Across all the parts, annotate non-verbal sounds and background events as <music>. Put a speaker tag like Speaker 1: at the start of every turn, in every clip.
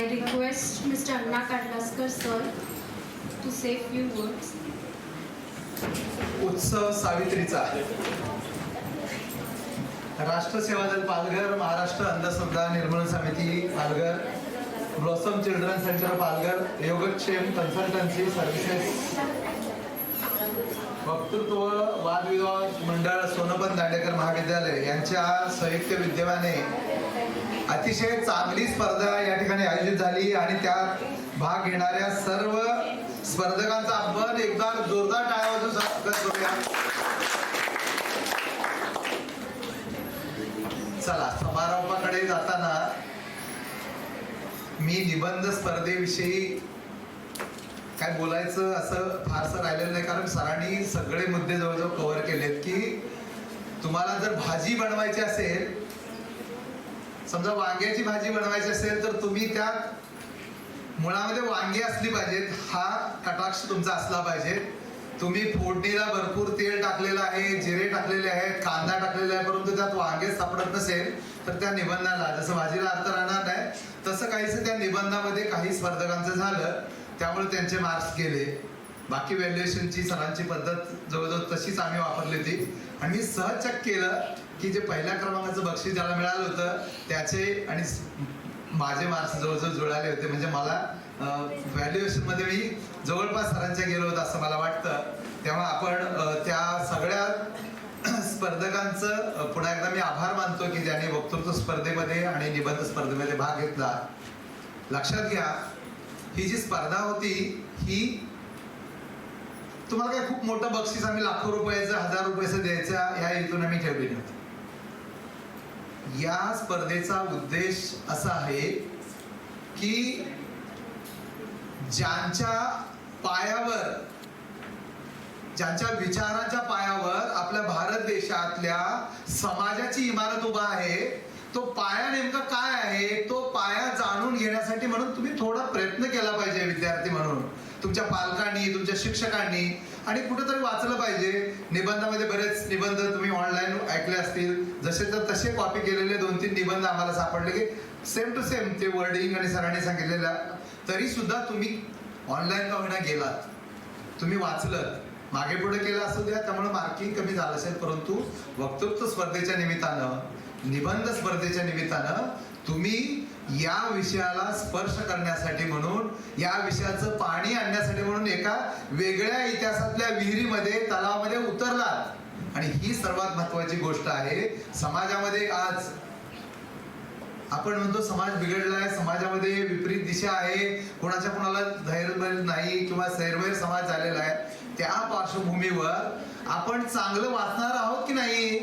Speaker 1: I request Mr. Anna Kadlaskar sir to say few words.
Speaker 2: उत्सव सावित्रीचा राष्ट्र सेवा दल पालघर महाराष्ट्र अंधश्रद्धा निर्मूलन समिती Palghar blossom children centre Palghar Yogakshem consultancy services वक्तृत्व वादविवाद मंडळ सोनपत दांडेकर महाविद्यालय यांच्या संयुक्त विद्यमाने अतिशय चांगली स्पर्धा या ठिकाणी आयोजित झाली आणि त्यात भाग घेणाऱ्या सर्व स्पर्धकांचा आपण एकदा जोरदार टाळ्या वाजवून स्वागत करूया. चला समारंभाकडे जाताना मी निबंध स्पर्धेविषयी काय बोलायचं असं फारसं राहिलेलं नाही कारण सरांनी सगळे मुद्दे जवळजवळ कव्हर केलेत की तुम्हाला जर भाजी बनवायची असेल समजा वांग्याची भाजी बनवायची असेल तर तुम्ही त्यात मुळामध्ये वांगी असली पाहिजेत. हा कटाक्ष तुमचा असला पाहिजे. तुम्ही फोडणीला भरपूर तेल टाकलेलं आहे जिरे टाकलेले आहेत कांदा टाकलेला आहे परंतु त्यात वांगे सापडत नसेल तर त्या निबंधाला जसं भाजीला अर्थ राहणार नाही तसं काहीच त्या निबंधामध्ये काही स्पर्धकांचं झालं त्यामुळे त्यांचे मार्क्स गेले. बाकी व्हॅल्युएशनची सरांची पद्धत जवळजवळ तशीच आम्ही वापरली होती. आणि मी सहज चेक केलं की जे पहिल्या क्रमांकाचं बक्षीस ज्याला मिळालं होतं त्याचे आणि माझे मार्क्स जवळजवळ जुळाले होते. म्हणजे मला व्हॅल्युएशनमध्ये मी जवळपास सरांच्या गेलो होतो असं मला वाटतं. तेव्हा आपण त्या सगळ्या <clears throat> स्पर्धकांचं पुन्हा एकदा मी आभार मानतो की ज्यांनी वक्तृत्व स्पर्धेमध्ये आणि निबंध स्पर्धेमध्ये भाग घेतला. लक्षात घ्या ही जी स्पर्धा होती ही तुम्हाला काय खूप मोठं बक्षीस आम्ही लाखो रुपयाचं हजार रुपयाचं द्यायचं या हेतून आम्ही ठेवलेली होती. या स्पर्धेचा उद्देश असा आहे की ज्यांच्या पायावर ज्यांच्या विचारांच्या पायावर आपल्या भारत देशातल्या समाजाची इमारत उभा आहे तो पाया नेमका काय आहे तो पाया जाणून घेण्यासाठी म्हणून तुम्ही थोडा प्रयत्न केला पाहिजे विद्यार्थी म्हणून. तुमच्या पालकांनी तुमच्या शिक्षकांनी आणि कुठेतरी वाचलं पाहिजे. निबंधामध्ये बरेच निबंध तुम्ही ऑनलाईन ऐकले असतील. जसे तर तसे कॉपी केलेले दोन तीन निबंध आम्हाला सापडले की सेम टू सेम ते वर्डिंग आणि सरांनी सांगितलेल्या. तरी सुद्धा तुम्ही ऑनलाईन का होईना गेलात. तुम्ही वाचलं मागे पुढे केलं असू द्या त्यामुळे मार्किंग कमी झालं असेल परंतु वक्तृत्व स्पर्धेच्या निमित्तानं निबंध स्पर्धेच्या निमित्तानं तुम्ही या विषयाला स्पर्श करण्यासाठी म्हणून या विषयाचं पाणी आणण्यासाठी म्हणून एका वेगळ्या इतिहासातल्या विहिरीमध्ये तलावामध्ये उतरलात. आणि ही सर्वात महत्वाची गोष्ट आहे समाजामध्ये आज आपण म्हणतो समाज बिघडला आहे समाजामध्ये विपरीत दिशा आहे कोणाच्या कोणाला धैर्य नाही किंवा सैरवैर समाज झालेला आहे त्या पार्श्वभूमीवर आपण चांगलं वाचणार आहोत की नाही?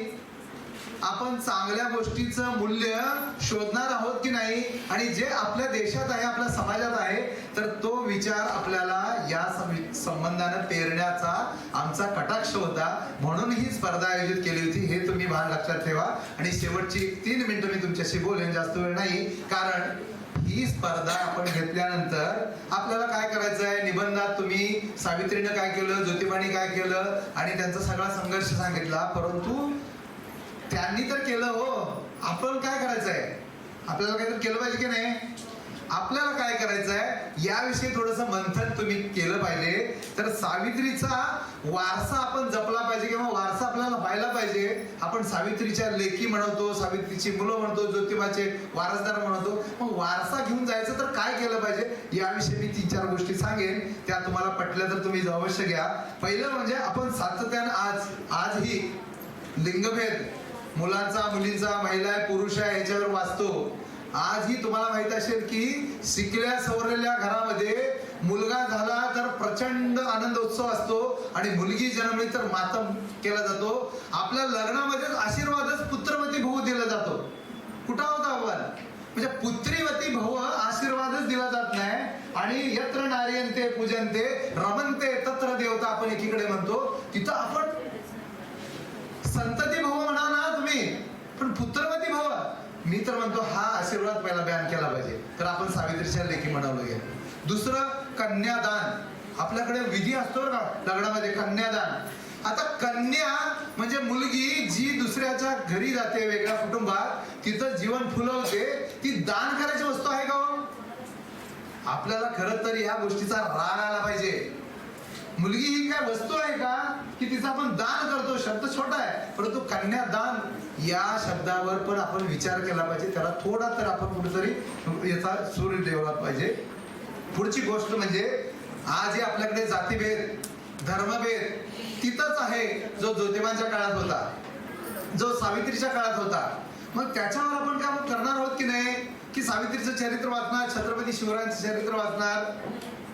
Speaker 2: आपण चांगल्या गोष्टीचं मूल्य शोधणार आहोत की नाही? आणि जे आपल्या देशात आहे आपल्या समाजात आहे तर तो विचार आपल्याला या सं- संबंधानं पेरण्याचा आमचा कटाक्ष होता. म्हणून ही स्पर्धा आयोजित केली होती. हे तुम्ही भान लक्षात ठेवा. आणि शेवटची तीन मिनिटं मी तुमच्याशी बोलेन. जास्त वेळ नाही. कारण ही स्पर्धा आपण घेतल्यानंतर आपल्याला काय करायचं आहे? निबंधात तुम्ही सावित्रीनं काय केलं? ज्योतिबाने काय केलं? आणि त्यांचा सगळा संघर्ष सांगितला. परंतु त्यांनी तर केलं हो. आपण काय करायचं आहे आपल्याला काहीतरी केलं पाहिजे की नाही? आपल्याला काय करायचं आहे याविषयी थोडस मंथन तुम्ही केलं पाहिजे. तर सावित्रीचा वारसा आपण जपला पाहिजे किंवा वारसा आपल्याला व्हायला पाहिजे. आपण सावित्रीच्या लेखी म्हणतो सावित्रीची मुलं म्हणतो ज्योतिबाचे वारसदार म्हणतो. मग वारसा घेऊन जायचं तर काय केलं पाहिजे? याविषयी मी तीन चार गोष्टी सांगेन. त्या तुम्हाला पटल्या तर तुम्ही अवश्य घ्या. पहिलं म्हणजे आपण सातत्यानं आज आजही लिंगभेद मुलांचा मुलींचा महिला आहे पुरुष आहे याच्यावर वाचतो. आजही तुम्हाला माहीत असेल की शिकल्या सवरलेल्या घरामध्ये मुलगा झाला तर प्रचंड आनंद उत्सव असतो आणि मुलगी जन्मली तर मातम केला जातो. आपल्या लग्नामध्ये आशीर्वादच पुत्रवती भाऊ दिला जातो. कुठं होता आपण? म्हणजे पुत्रीवती भाऊ आशीर्वादच दिला जात नाही. आणि यत्र नारियंते पूजनते रमनते तत्र देवता आपण एकीकडे म्हणतो. तिथं आपण संतती भाऊ पण पुत्रवती भावा मी तर म्हणतो हा आशीर्वाद पहिला बॅन केला पाहिजे. तर आपण सावित्रीच्या लेखी म्हणालो दुसरं कन्यादान. आपल्याकडे विधी असतो का लग्नामध्ये कन्यादान. आता कन्या म्हणजे मुलगी जी दुसऱ्याच्या घरी जाते वेगळ्या कुटुंबात तिथं जीवन फुलवते ती दान करायची वस्तू आहे का हो? आपल्याला खरं तर या गोष्टीचा राग आला पाहिजे. मुलगी ही काय वस्तू आहे का? की तिचा आपण दान करतो. शब्द छोटा आहे परंतु कन्यादान या शब्दावर पण आपण विचार केला पाहिजे. त्याला थोडा तर आपण कुठेतरी याचा सूर ठेवला पाहिजे. पुढची गोष्ट म्हणजे आज हे आपल्याकडे जातीभेद धर्मभेद तिथंच आहे जो ज्योतिबांच्या काळात होता. जो सावित्रीच्या काळात होता. मग त्याच्यावर आपण काय करणार आहोत की नाही? की सावित्रीचं चरित्र वाचणार छत्रपती शिवरायांचं चरित्र वाचणार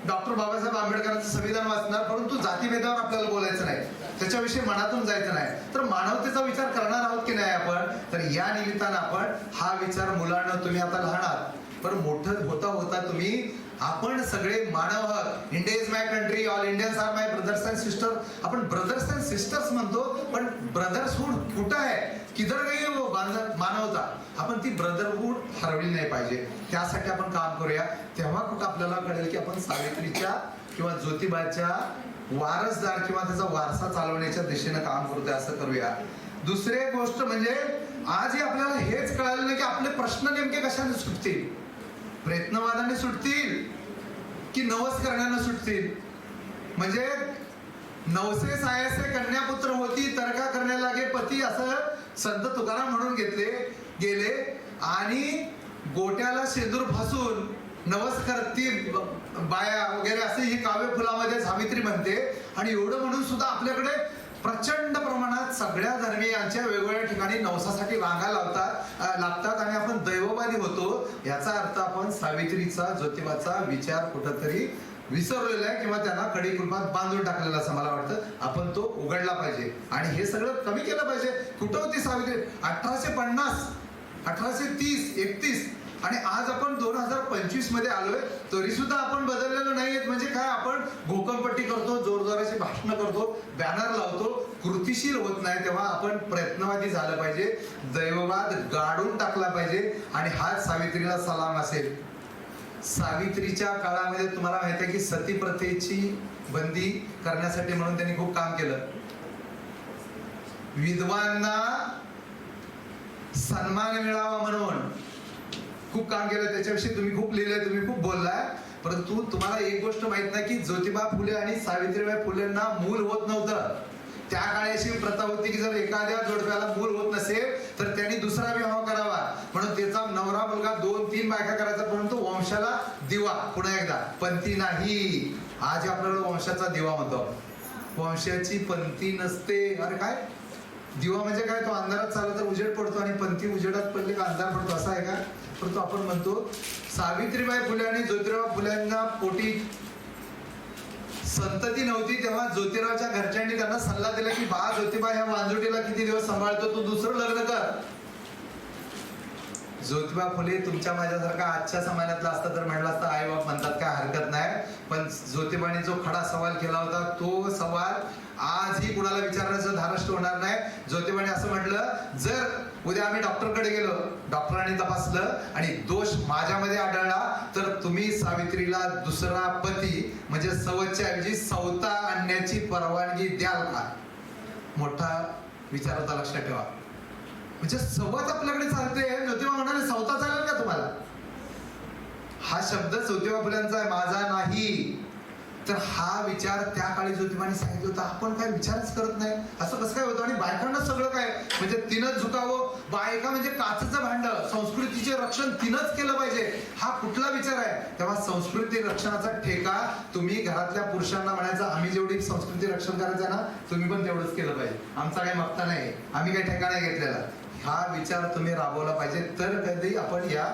Speaker 2: डॉक्टर बाबासाहेब आंबेडकरांचं संविधान वाचणार परंतु जातीभेदावर आपल्याला बोलायचं नाही. त्याच्याविषयी मनातून जायचं नाही. तर मानवतेचा विचार करणार आहोत की नाही आपण? तर या निमित्तानं आपण हा विचार मुलांना तुम्ही आता लहान आहात पण मोठं होता होता तुम्ही आपण सगळे मानव आहात. India is my country all Indians are my brothers and sister आपण ब्रदर्स अँड सिस्टर्स म्हणतो पण ब्रदर्सहूड कुठं आहे? किधर गई वो हो, बांध- मानवता. आपण ती ब्रदरहूड हरवली नाही पाहिजे. त्यासाठी आपण काम करूया. तेव्हा कुठं आपल्याला कळेल की आपण सावित्रीच्या किंवा ज्योतिबाच्या वारसदार किंवा त्याचा वारसा चालवण्याच्या दिशेनं काम करतोय असं करूया. दुसरी एक गोष्ट म्हणजे आजही आपल्याला हेच कळालं नाही की आपले प्रश्न नेमके कशाने सुटतील? प्रयत्नवादाने सुटतील की नवस करण्यानं सुटतील? म्हणजे नवसे सायसे कन्यापुत्र होती तरका करण्या लागे पती असं संत तुकाराम म्हणून घेतले गेले. आणि गोट्याला शेंदूर फासून नमस्कार ती बाया वगैरे असे ही काव्य फुलामध्ये सावित्री म्हणते. आणि एवढं म्हणून सुद्धा आपल्याकडे प्रचंड प्रमाणात सगळ्या धर्मीयांच्या वेगवेगळ्या ठिकाणी नवसासाठी रांगा लावतात लागतात आणि आपण दैववादी होतो. याचा अर्थ आपण सावित्रीचा ज्योतिबाचा विचार कुठंतरी विसरलेला आहे किंवा त्यांना कडी कुटुंबात बांधून टाकलेला असं मला वाटतं. आपण तो उघडला पाहिजे. आणि हे सगळं कमी केलं पाहिजे. कुठं होती सावित्री? अठराशे पन्नास अठराशे तीस एकतीस आणि आज आपण दोन हजार पंचवीसमध्ये आलोय तरी सुद्धा आपण बदललेलो नाहीयेत. म्हणजे काय आपण घोकमपट्टी करतो जोरजोराची भाषण करतो बॅनर लावतो कृतीशील होत नाही तेव्हा आपण प्रयत्नवादी झालं पाहिजे. दैववाद गाडून टाकला पाहिजे. आणि हाच सावित्रीला सलाम असेल. सावित्रीच्या काळामध्ये तुम्हाला माहीत आहे की सती प्रथेची बंदी करण्यासाठी म्हणून त्यांनी खूप काम केलं. विधवांना सन्मान मिळावा म्हणून. खूप काम केलं त्याच्याविषयी तुम्ही खूप लिहिलंय तुम्ही खूप बोललाय. परंतु तुम्हाला एक गोष्ट माहीत नाही की ज्योतिबा फुले आणि सावित्रीबाई फुलेंना मूल होत नव्हतं. त्या काळी अशी प्रथा होती की जर एखाद्या जोडप्याला मूल होत नसेल तर त्यांनी दुसरा विवाह करावा. म्हणून त्याचा नवरा मुलगा दोन तीन बायका करायचा परंतु वंशाला दिवा पुन्हा एकदा पंथी नाही. आज आपल्याला वंशाचा दिवा म्हणतो. वंशाची पंथी नसते. अरे काय? दिवा म्हणजे काय? तो अंधारात चालला तर उजेड पडतो आणि पंथी उजेडात पडले का अंधार पडतो? असा आहे का? परंतु आपण म्हणतो सावित्रीबाई फुले आणि ज्योतिराव फुल्यांना पोटी संतती नव्हती तेव्हा ज्योतिरावच्या घरच्यांनी त्यांना सल्ला दिला की बा ज्योतिबा ह्या वांजुटीला किती दिवस सांभाळतो? तू दुसरं लग्न कर. ज्योतिबा फुले तुमच्या माझ्यासारखा आजच्या समाजातला असता तर म्हणला असता आई बाप म्हणतात काय हरकत नाही. पण ज्योतिबाने जो खडा सवाल केला होता तो सवाल आजही कुणाला विचारण्याचं धारष्ट होणार नाही. ज्योतिबाने असं म्हटलं जर उद्या आम्ही डॉक्टरकडे गेलो डॉक्टरांनी तपासलं आणि दोष माझ्यामध्ये आढळला तर तुम्ही सावित्रीला दुसरा पती म्हणजे सवच्या ऐवजी सवता आणण्याची परवानगी द्याल का? मोठा विचार होता लक्षात ठेवा. म्हणजे संवाद आपल्याकडे चालते ज्योतिबा म्हणाले सवता चालेल का तुम्हाला? हा शब्द ज्योतिबा फुल्यांचा आहे माझा नाही. तर हा विचार त्या काळी ज्योतिबाने सांगितलं होतं. आपण काय विचारच करत नाही. असं कसं काय होतं? आणि बायकांना सगळं काय? म्हणजे तिनं झुकावं. बायका म्हणजे काचचं भांड. संस्कृतीचे रक्षण तिनंच केलं पाहिजे. हा कुठला विचार आहे? तेव्हा संस्कृती रक्षणाचा ठेका तुम्ही घरातल्या पुरुषांना म्हणायचं आम्ही जेवढी संस्कृती रक्षण करायचं आहे ना तुम्ही पण तेवढंच केलं पाहिजे. आमचा काही मक्ता नाही. आम्ही काही ठेका नाही घेतलेला. हा विचार तुम्ही राबवला पाहिजे. तर कधी आपण या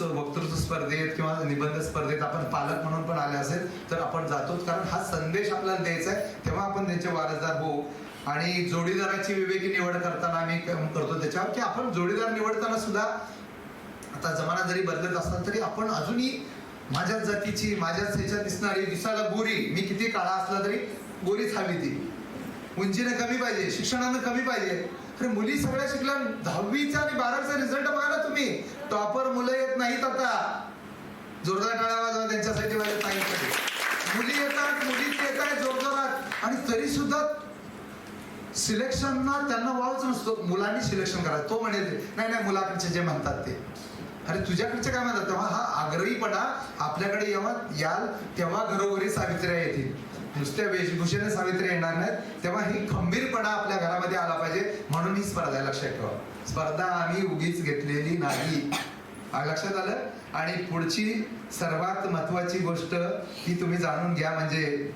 Speaker 2: वक्तृत्व स्पर्धेत किंवा निबंध स्पर्धेत आपण पालक म्हणून पण आले असेल तर आपण जातोच कारण हा संदेश आपल्याला द्यायचा आहे तेव्हा आपण त्यांचे वारसदार होऊ. आणि जोडीदाराची विवेकी निवड करताना आम्ही करतो त्याच्यावर की आपण जोडीदार निवडताना सुद्धा आता जमाना जरी बदलत असला तरी आपण अजूनही माझ्याच जातीची माझ्याच ह्याच्यात दिसणारी दिसायला गोरी मी किती काळा असला तरी गोरीच हवी ती. उंचीनं कमी पाहिजे शिक्षणानं कमी पाहिजे. अरे मुली सगळ्या शिकल्या. दहावीचा आणि बारावीचा रिझल्ट बघा ना तुम्ही. टॉपर मुलं येत नाहीत आता. जोरदार टाळा वाजवा त्यांच्यासाठी माझ्या ताईंसाठी. मुली येतात मुलीच येत आहेत जोरजोरात. आणि तरी सुद्धा सिलेक्शनना त्यांना वावच नसतो मुलांनी सिलेक्शन करायचं तो म्हणेल नाही नाही मुलाकडचे जे म्हणतात ते. अरे तुझ्याकडचे काय म्हणतात? तेव्हा हा आग्रहीपणा आपल्याकडे जेव्हा याल तेव्हा घरोघरी सावित्र्या येतील. नुसत्या वेशभूषेने सावित्री येणार नाहीत. तेव्हा ही खंबीरपणा आपल्या घरामध्ये आला पाहिजे. म्हणून ही स्पर्धा लक्षात ठेवा. स्पर्धा आम्ही उगीच घेतलेली नाही. लक्षात आलं? आणि पुढची सर्वात महत्वाची गोष्ट ही तुम्ही जाणून घ्या म्हणजे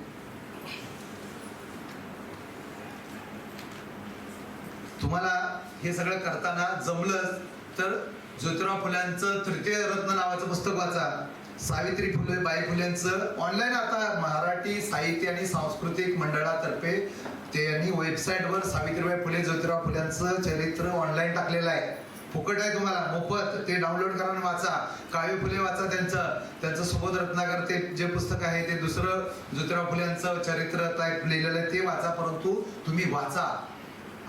Speaker 2: तुम्हाला हे सगळं करताना जमलं तर ज्योतिराव फुल्यांचं तृतीय रत्न नावाचं पुस्तक वाचा. सावित्री फुले बाई फुलेंचं ऑनलाईन आता मराठी साहित्य आणि सांस्कृतिक मंडळातर्फे ते यांनी वेबसाईटवर सावित्रीबाई फुले ज्योतिराव फुल्यांचं चरित्र ऑनलाईन टाकलेलं आहे. फुकट आहे तुम्हाला मोफत. ते डाउनलोड करा आणि वाचा. काळी फुले वाचा त्यांचं. त्यांचं सुबोध रत्नाकर ते जे पुस्तक आहे ते दुसरं ज्योतिराव फुले यांचं चरित्र लिहिलेलं आहे ते वाचा परंतु तुम्ही वाचा.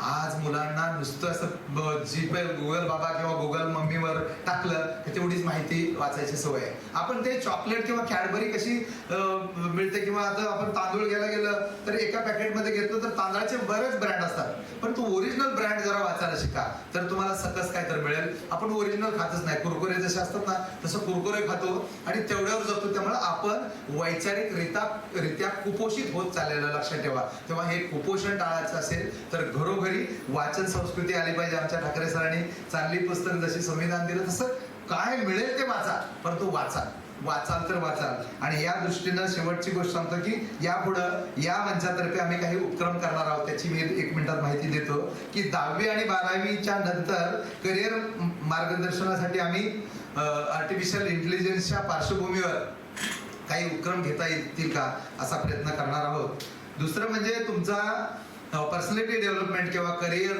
Speaker 2: आज मुलांना नुसतं असं जी पे गुगल बाबा किंवा गुगल मम्मीवर टाकलं तर तेवढीच माहिती वाचायची सवय आहे. आपण ते चॉकलेट किंवा कॅडबरी कशी मिळते किंवा आता आपण तांदूळ घ्यायला गेलं तर एका पॅकेटमध्ये घेतलं तर तांदळाचे बरेच ब्रँड असतात. पण तू ओरिजिनल ब्रँड जरा वाचायला शिका. तर तुम्हाला सकस काय तर मिळेल. आपण ओरिजिनल खातच नाही. कुरकुरे जसे असतात ना तसं कुरकुरे खातो आणि तेवढ्यावर जातो. त्यामुळे आपण वैचारिकरित्या रित्या कुपोषित होत चाललेलं लक्षात ठेवा. तेव्हा हे कुपोषण टाळायचं असेल तर घरोघरी वाचन संस्कृती आली पाहिजे आमच्या ठाकरे सरांनी. चांगली पुस्तक जशी संविधान दिलं तसं काय मिळेल ते वाचा. परंतु वाचा. वाचाल तर वाचाल. आणि या दृष्टीनं शेवटची गोष्ट सांगतो की यापुढं या मंचातर्फे आम्ही काही उपक्रम करणार आहोत त्याची मी एक मिनिटात माहिती देतो की दहावी आणि बारावीच्या नंतर करिअर मार्गदर्शनासाठी आम्ही आर्टिफिशियल इंटेलिजन्सच्या पार्श्वभूमीवर काही उपक्रम घेता येतील का असा प्रयत्न करणार आहोत. दुसरं म्हणजे तुमचा पर्सनॅलिटी डेव्हलपमेंट किंवा करिअर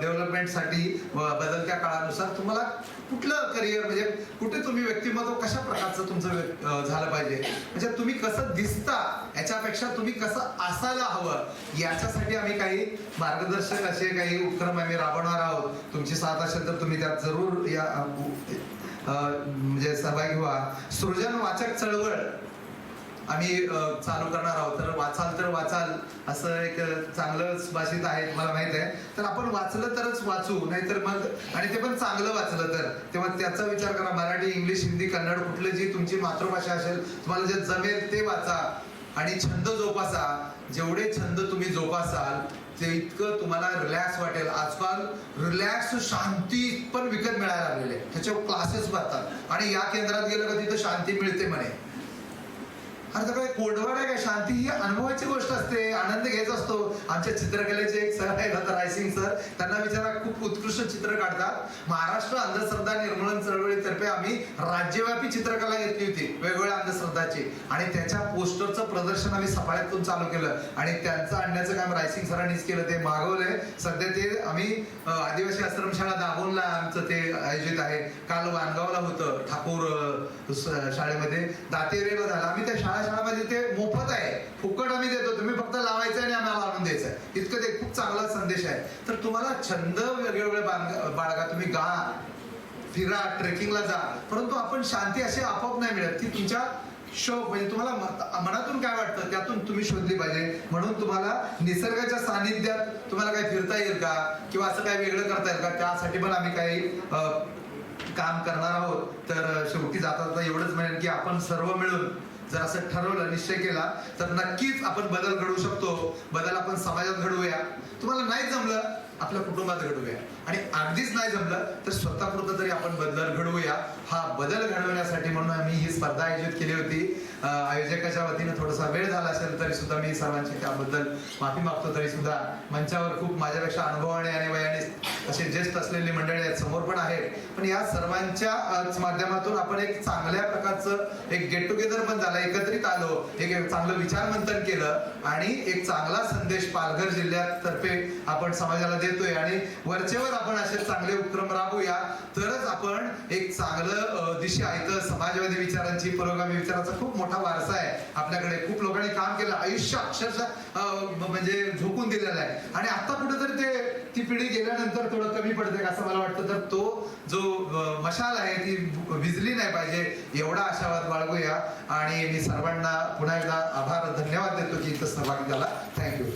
Speaker 2: डेव्हलपमेंटसाठी बदलत्या काळानुसार तुम्हाला कुठलं करिअर म्हणजे कुठे तुम्ही व्यक्तिमत्व कशा प्रकारचं तुमचं झालं पाहिजे? म्हणजे तुम्ही कसं दिसता याच्यापेक्षा तुम्ही कसं असायला हवं? याच्यासाठी आम्ही काही मार्गदर्शक असे काही उपक्रम आम्ही राबवणार आहोत. तुमची साथ असेल तर तुम्ही त्यात जरूर या म्हणजे सहभागी व्हा. सृजन वाचक चळवळ. आम्ही चालू करणार आहोत. तर वाचाल तर वाचाल असं एक चांगलं सुभाषित आहे मला माहीत आहे. तर आपण वाचलं तरच वाचू नाहीतर मग आणि ते पण चांगलं वाचलं तर. तेव्हा त्याचा विचार करा मराठी इंग्लिश हिंदी कन्नड कुठलं जी तुमची मातृभाषा असेल तुम्हाला जे जमेल ते वाचा. आणि छंद जोपासा. जेवढे छंद तुम्ही जोपासाल ते इतकं तुम्हाला रिलॅक्स वाटेल. आजकाल रिलॅक्स शांती पण विकत मिळायला लागलेले त्याच्यावर क्लासेस भरतात. आणि या केंद्रात गेलं का तिथं शांती मिळते म्हणे. अरे तर काय कोडवड आहे काय शांती ही अनुभवाची गोष्ट असते. आनंद घ्यायचा असतो. आमच्या चित्रकलेचे एक सर आहे आता रायसिंग सर. त्यांना विचारा खूप उत्कृष्ट चित्र काढतात. महाराष्ट्र अंधश्रद्धा निर्मूलन चळवळीतर्फे आम्ही राज्यव्यापी चित्रकला घेतली होती वेगवेगळ्या अंधश्रद्धाची. आणि त्याच्या पोस्टरचं प्रदर्शन आम्ही सफाळ्यातून चालू केलं. आणि त्यांचं आणण्याचं काम रायसिंग सरांनीच केलं. ते मागवलंय सध्या ते आम्ही आदिवासी आश्रमशाळा दाभोणला आमचं ते आयोजित आहे. काल वानगावला होतं ठाकूर शाळेमध्ये. दातेरेला झालं आम्ही त्या शाळा शाळेमध्ये ते मोफत आहे. फुकट आम्ही देतो. तुम्ही फक्त लावायचं आणि आम्हाला आणून द्यायचं. इतकं ते खूप चांगला संदेश आहे. तर तुम्हाला छंद वेगवेगळे बाळगा. तुम्ही गा फिरा ट्रेकिंगला जा. परंतु आपण शांती अशी आपोआप नाही मिळत. ती तुमच्या शोक म्हणजे तुम्हाला मनातून काय वाटतं? त्यातून तुम्ही शोधली पाहिजे. म्हणून तुम्हाला निसर्गाच्या सानिध्यात तुम्हाला काही फिरता येईल का? किंवा असं काही वेगळं करता येईल का? त्यासाठी पण आम्ही काही काम करणार आहोत. तर शेवटी जाता जाता एवढंच म्हणेन की आपण सर्व मिळून जर असं ठरवलं निश्चय केला तर नक्कीच आपण बदल घडवू शकतो. बदल आपण समाजात घडवूया. तुम्हाला नाही जमलं आपल्या कुटुंबात घडवूया. आणि अगदीच नाही जमलं तर स्वतःपुरतं तरी आपण बदल घडवूया. हा बदल घडवण्यासाठी म्हणून आम्ही ही स्पर्धा आयोजित केली होती. आयोजकाच्या वतीने थोडासा वेळ झाला असेल तरी सुद्धा मी सर्वांची त्याबद्दल माफी मागतो. तरी सुद्धा मंचावर खूप माझ्यापेक्षा अनुभवाने आणि वयाने असे ज्येष्ठ असलेली मंडळी आहेत समोर पण आहेत. पण या सर्वांच्या माध्यमातून आपण एक चांगल्या प्रकारचं एक गेट टुगेदर पण झालं एकत्रित आलो एक चांगलं विचार मंथन केलं आणि एक चांगला संदेश पालघर जिल्ह्यातर्फे आपण समाजाला येतोय आणि वरचेवर आपण असे चांगले उपक्रम राबवूया तरच आपण एक चांगलं दिशा इथं समाजवादी विचारांची पुरोगामी विचारांचा खूप मोठा वारसा आहे आपल्याकडे. खूप लोकांनी काम केलं. आयुष्य अक्षरशः म्हणजे झोकून दिलेलं आहे. आणि आता कुठेतरी ते ती पिढी गेल्यानंतर थोडं कमी पडते असं मला वाटतं. तर तो जो मशाल आहे ती विजली नाही पाहिजे. एवढा आशावाद बाळगूया. आणि मी सर्वांना पुन्हा एकदा आभार धन्यवाद देतो की इथं सहभागी झाला. थँक्यू.